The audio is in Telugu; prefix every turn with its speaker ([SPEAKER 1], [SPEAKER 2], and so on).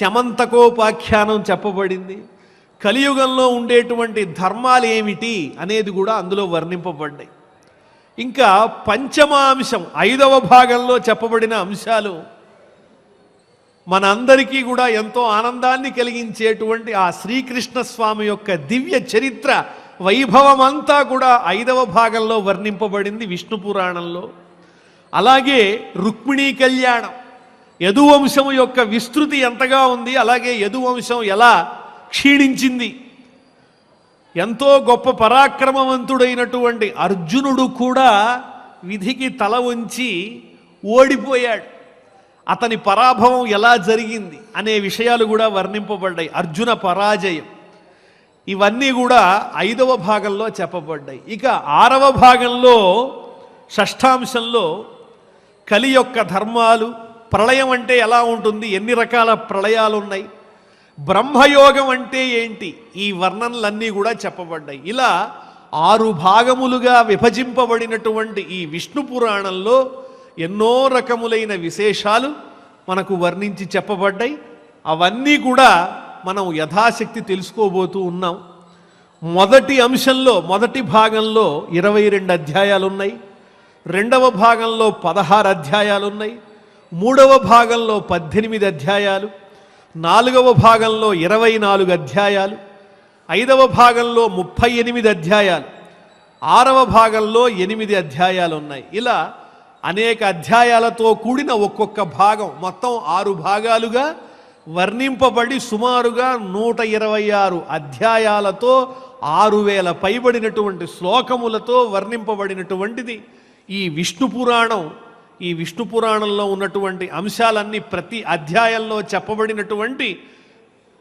[SPEAKER 1] శమంతకోపాఖ్యానం చెప్పబడింది. కలియుగంలో ఉండేటువంటి ధర్మాలు ఏమిటి అనేది కూడా అందులో వర్ణింపబడ్డాయి. ఇంకా పంచమ అంశం ఐదవ భాగంలో చెప్పబడిన అంశాలు మనందరికీ కూడా ఎంతో ఆనందాన్ని కలిగించేటువంటి ఆ శ్రీకృష్ణ స్వామి యొక్క దివ్య చరిత్ర వైభవం అంతా కూడా ఐదవ భాగంలో వర్ణింపబడింది విష్ణు పురాణంలో. అలాగే రుక్మిణీ కళ్యాణం. యదువంశం యొక్క విస్తృతి ఎంతగా ఉంది అలాగే యదువంశం ఎలా క్షీణించింది? ఎంతో గొప్ప పరాక్రమవంతుడైనటువంటి అర్జునుడు కూడా విధికి తల వంచి ఓడిపోయాడు. అతని పరాభవం ఎలా జరిగింది అనే విషయాలు కూడా వర్ణింపబడ్డాయి. అర్జున పరాజయం. ఇవన్నీ కూడా ఐదవ భాగంలో చెప్పబడ్డాయి. ఇక ఆరవ భాగంలో షష్ఠాంశంలో కలి యొక్క ధర్మాలు ప్రళయం అంటే ఎలా ఉంటుంది? ఎన్ని రకాల ప్రళయాలు ఉన్నాయి బ్రహ్మయోగం అంటే ఏంటి? ఈ వర్ణనలన్నీ కూడా చెప్పబడ్డాయి. ఇలా ఆరు భాగములుగా విభజింపబడినటువంటి ఈ విష్ణు పురాణంలో ఎన్నో రకములైన విశేషాలు మనకు వర్ణించి చెప్పబడ్డాయి. అవన్నీ కూడా మనం యథాశక్తి తెలుసుకోబోతూ ఉన్నాం. మొదటి అంశంలో మొదటి భాగంలో ఇరవై రెండు అధ్యాయాలు ఉన్నాయి రెండవ భాగంలో పదహారు అధ్యాయాలు ఉన్నాయి మూడవ భాగంలో పద్దెనిమిది అధ్యాయాలు నాలుగవ భాగంలో ఇరవై నాలుగు అధ్యాయాలు ఐదవ భాగంలో ముప్పై ఎనిమిది అధ్యాయాలు ఆరవ భాగంలో ఎనిమిది అధ్యాయాలు ఉన్నాయి. ఇలా అనేక అధ్యాయాలతో కూడిన ఒక్కొక్క భాగం మొత్తం ఆరు భాగాలుగా వర్ణింపబడి సుమారుగా నూట ఇరవై ఆరు అధ్యాయాలతో ఆరు వేల పైబడినటువంటి శ్లోకములతో వర్ణింపబడినటువంటిది. ఈ విష్ణు పురాణం ఈ విష్ణు పురాణంలో ఉన్నటువంటి అంశాలన్నీ ప్రతి అధ్యాయంలో చెప్పబడినటువంటి